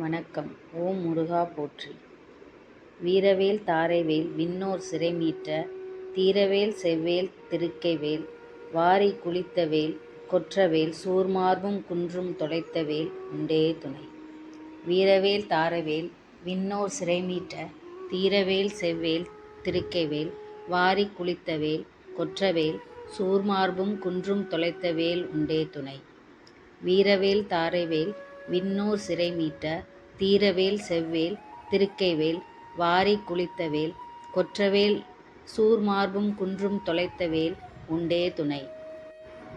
வணக்கம். ஓம் முருகா போற்றி. வீரவேல் தாரைவேல் விண்ணோர் சிறைமீட்ட தீரவேல் செவ்வேல் திருக்கைவேல் வாரி குளித்தவேல் கொற்றவேல் சூர்மார்பும் குன்றும் தொலைத்தவேல் உண்டே துணை. வீரவேல் தாரைவேல் விண்ணோர் சிறைமீட்ட தீரவேல் செவ்வேல் திருக்கைவேல் வாரி குளித்தவேல் கொற்றவேல் சூர்மார்பும் குன்றும் தொலைத்தவேல் உண்டே துணை. வீரவேல் தாரைவேல் விண்ணூர் சிறை மீட்ட தீரவேல் செவ்வேல் திருக்கைவேல் வாரி குளித்தவேல் கொற்றவேல் சூர்மார்பும் குன்றும் தொலைத்தவேல் உண்டே துணை.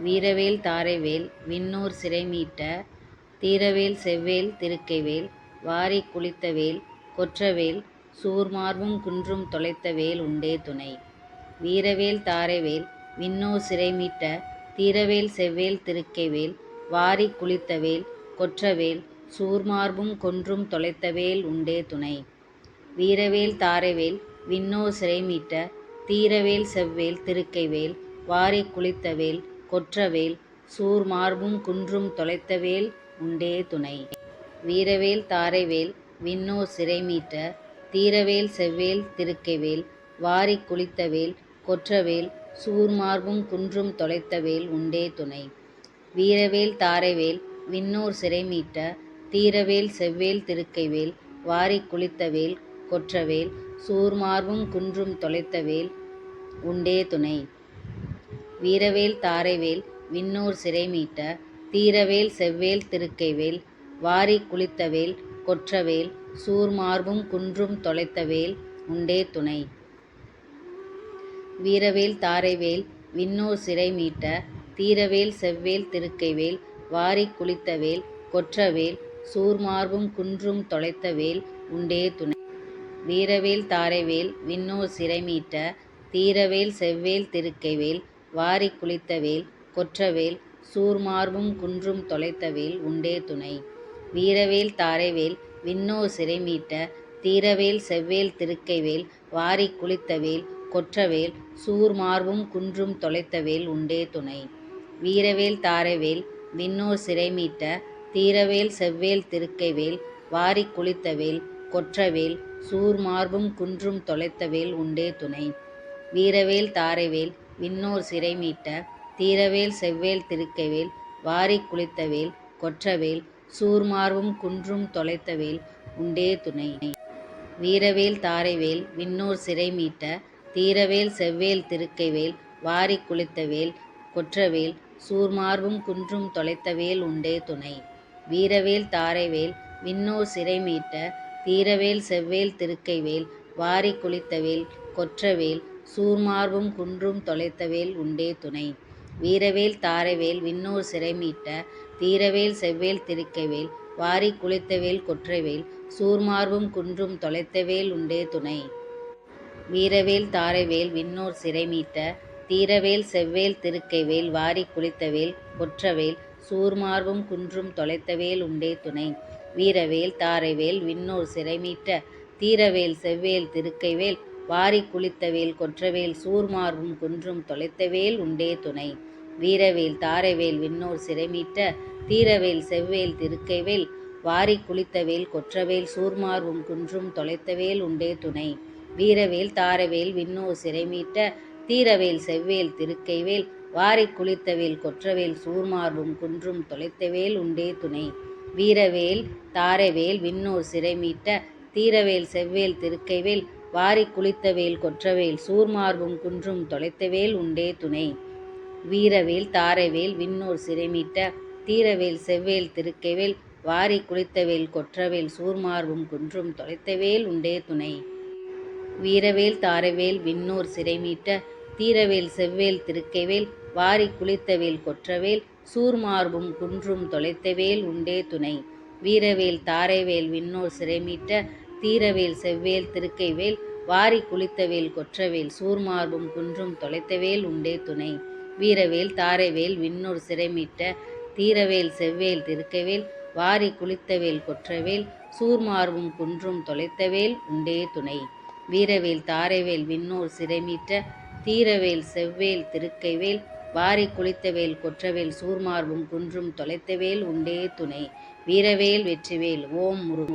வீரவேல் தாரைவேல் விண்ணூர் சிறை மீட்ட தீரவேல் செவ்வேல் திருக்கைவேல் வாரி குளித்தவேல் கொற்றவேல் சூர்மார்பும் குன்றும் தொலைத்தவேல் உண்டே துணை. வீரவேல் தாரைவேல் விண்ணோர் சிறை மீட்ட தீரவேல் செவ்வேல் திருக்கைவேல் வாரி குளித்தவேல் கொற்றவேல் சூர்மார்பும் கொன்றும் தொலைத்தவேல் உண்டே துணை. வீரவேல் தாரைவேல் விண்ணோ சிறைமீட்ட தீரவேல் செவ்வேல் திருக்கைவேல் வாரி குளித்தவேல் கொற்றவேல் சூர்மார்பும் குன்றும் தொலைத்தவேல் உண்டே துணை. வீரவேல் தாரைவேல் விண்ணோ சிறைமீட்ட தீரவேல் செவ்வேல் திருக்கைவேல் வாரி குளித்தவேல் கொற்றவேல் சூர்மார்பும் குன்றும் தொலைத்தவேல் உண்டே துணை. வீரவேல் தாரைவேல் விண்ணூர் சிறைமீட்ட தீரவேல் செவ்வேல் திருக்கைவேல் வாரி குளித்தவேல் கொற்றவேல் சூர்மார்பும் குன்றும் தொலைத்தவேல் உண்டே துணை. வீரவேல் தாரைவேல் விண்ணூர் சிறைமீட்ட தீரவேல் செவ்வேல் திருக்கைவேல் வாரி குளித்தவேல் கொற்றவேல் சூர்மார்பும் குன்றும் தொலைத்தவேல் உண்டே துணை. வீரவேல் தாரைவேல் விண்ணூர் சிறைமீட்ட தீரவேல் செவ்வேல் திருக்கைவேல் வாரி குளித்தவேல் கொற்றவேல் சூர்மார்பும் குன்றும் தொலைத்தவேல் உண்டே துணை. வீரவேல் தாரைவேல் விண்ணோர் சிறைமீட்ட தீரவேல் செவ்வேல் திருக்கைவேல் வாரி குளித்தவேல் கொற்றவேல் சூர்மார்பும் குன்றும் தொலைத்தவேல் உண்டே துணை. வீரவேல் தாரைவேல் விண்ணோர் சிறைமீட்ட தீரவேல் செவ்வேல் திருக்கைவேல் வாரி குளித்தவேல் கொற்றவேல் சூர்மார்பும் குன்றும் தொலைத்தவேல் உண்டே துணை. வீரவேல் தாரைவேல் விண்ணோர் சிறைமீட்ட தீரவேல் செவ்வேல் திருக்கைவேல் வாரி குளித்தவேல் கொற்றவேல் சூர்மார்பும் குன்றும் தொலைத்தவேல் உண்டே துணை. வீரவேல் தாரைவேல் விண்ணோர் சிறைமீட்ட தீரவேல் செவ்வேல் திருக்கைவேல் வாரி குளித்தவேல் கொற்றவேல் சூர்மார்பும் குன்றும் தொலைத்தவேல் உண்டே துணை. வீரவேல் தாரைவேல் விண்ணோர் சிறைமீட்ட தீரவேல் செவ்வேல் திருக்கைவேல் வாரி குளித்தவேல் கொற்றவேல் சூர்மார்பும் குன்றும் தொலைத்தவேல் உண்டே துணை. வீரவேல் தாரைவேல் விண்ணோர் சிறை மீட்ட தீரவேல் செவ்வேல் திருக்கைவேல் வாரி குளித்தவேல் கொற்றவேல் சூர்மார்பும் குன்றும் தொலைத்தவேல் உண்டே துணை. வீரவேல் தாரைவேல் விண்ணோர் சிறை மீட்ட தீரவேல் செவ்வேல் திருக்கைவேல் வாரி குளித்தவேல் கொற்றவேல் சூர்மார்பும் குன்றும் தொலைத்தவேல் உண்டே துணை. வீரவேல் தாரைவேல் விண்ணோர் சிறை மீட்ட தீரவேல் செவ்வேல் திருக்கைவேல் வாரி குளித்தவேல் கொற்றவேல் சூர்மார்பும் குன்றும் தொலைத்தவேல் உண்டே துணை. வீரவேல் தாரைவேல் விண்ணோர் சிறைமீட்ட தீரவேல் செவ்வேல் திருக்கைவேல் வாரி குளித்தவேல் கொற்றவேல் சூர்மார்பும் குன்றும் தொலைத்தவேல் உண்டே துணை. வீரவேல் தாரைவேல் விண்ணோர் சிறைமீட்ட தீரவேல் செவ்வேல் திருக்கைவேல் வாரி குளித்தவேல் கொற்றவேல் சூர்மார்பும் குன்றும் தொலைத்தவேல் உண்டே துணை. வீரவேல் தாரவேல் விண்ணோர் சிறைமீட்ட தீரவேல் செவ்வேல் திருக்கைவேல் வாரி குளித்தவேல் கொற்றவேல் சூர்மார்பும் குன்றும் தொலைத்தவேல் உண்டே துணை. வீரவேல் தாரவேல் விண்ணோர் சிறை மீட்ட தீரவேல் செவ்வேல் திருக்கைவேல் வாரி குளித்தவேல் கொற்றவேல் சூர்மார்பும் குன்றும் தொலைத்தவேல் உண்டே துணை. வீரவேல் தாரவேல் விண்ணோர் சிறைமீட்ட தீரவேல் செவ்வேல் திருக்கைவேல் வாரி குளித்தவேல் கொற்றவேல் சூர்மார்பும் குன்றும் தொலைத்தவேல் உண்டே துணை. வீரவேல் தாரவேல் விண்ணோர் சிறைமீட்ட தீரவேல் செவ்வேல் திருக்கைவேல் வாரி குளித்தவேல் கொற்றவேல் சூர்மார்பும் குன்றும் தொலைத்தவேல் உண்டே துணை. வீரவேல் தாரைவேல் விண்ணோர் சிறைமீட்ட தீரவேல் செவ்வேல் திருக்கைவேல் வாரி குளித்தவேல் கொற்றவேல் சூர்மார்பும் குன்றும் தொலைத்தவேல் உண்டே துணை. வீரவேல் தாரைவேல் விண்ணூர் சிறைமீட்ட தீரவேல் செவ்வேல் திருக்கைவேல் வாரி குளித்தவேல் கொற்றவேல் சூர்மார்பும் குன்றும் தொலைத்தவேல் உண்டே துணை. வீரவேல் தாரைவேல் விண்ணோர் சிறைமீட்ட தீரவேல் செவ்வேல் திருக்கைவேல் வாரி குளித்தவேல் கொற்றவேல் சூர்மார்பும் குன்றும் தொலைத்தவேல் உண்டே துணை. வீரவேல் வெற்றிவேல் ஓம் முருகன்